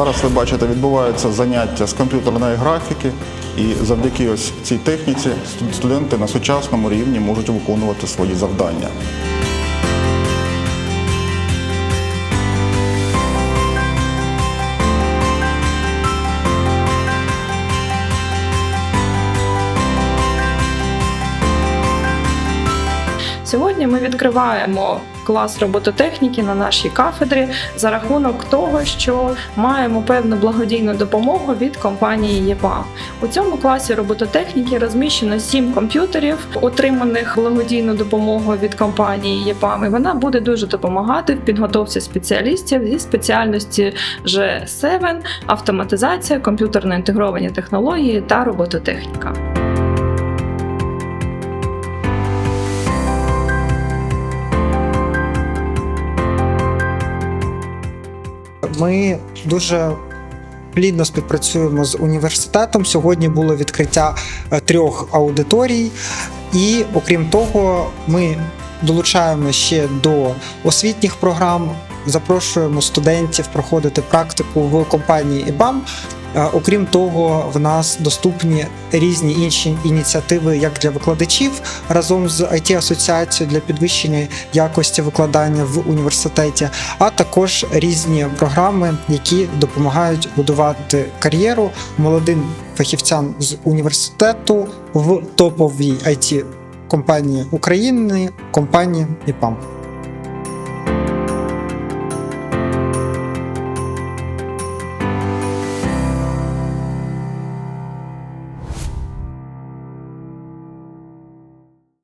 Зараз ви бачите, відбуваються заняття з комп'ютерної графіки, і завдяки ось цій техніці студенти на сучасному рівні можуть виконувати свої завдання. Сьогодні ми відкриваємо клас робототехніки на нашій кафедрі за рахунок того, що маємо певну благодійну допомогу від компанії ЄПА. У цьому класі робототехніки розміщено сім комп'ютерів, отриманих благодійну допомогу від компанії ЄПАМ. І вона буде дуже допомагати в підготовці спеціалістів зі спеціальності G7, автоматизація, комп'ютерно інтегровані технології та робототехніка. Ми дуже плідно співпрацюємо з університетом. Сьогодні було відкриття е, трьох аудиторій, і окрім того, ми долучаємо ще до освітніх програм. Запрошуємо студентів проходити практику в компанії ІБАМ. Е, Окрім того, в нас доступні різні інші ініціативи як для викладачів разом з it асоціацією для підвищення якості викладання в університеті, а також різні програми, які допомагають будувати кар'єру молодим фахівцям з університету в топовій it компанії України, компанії ІПАМ.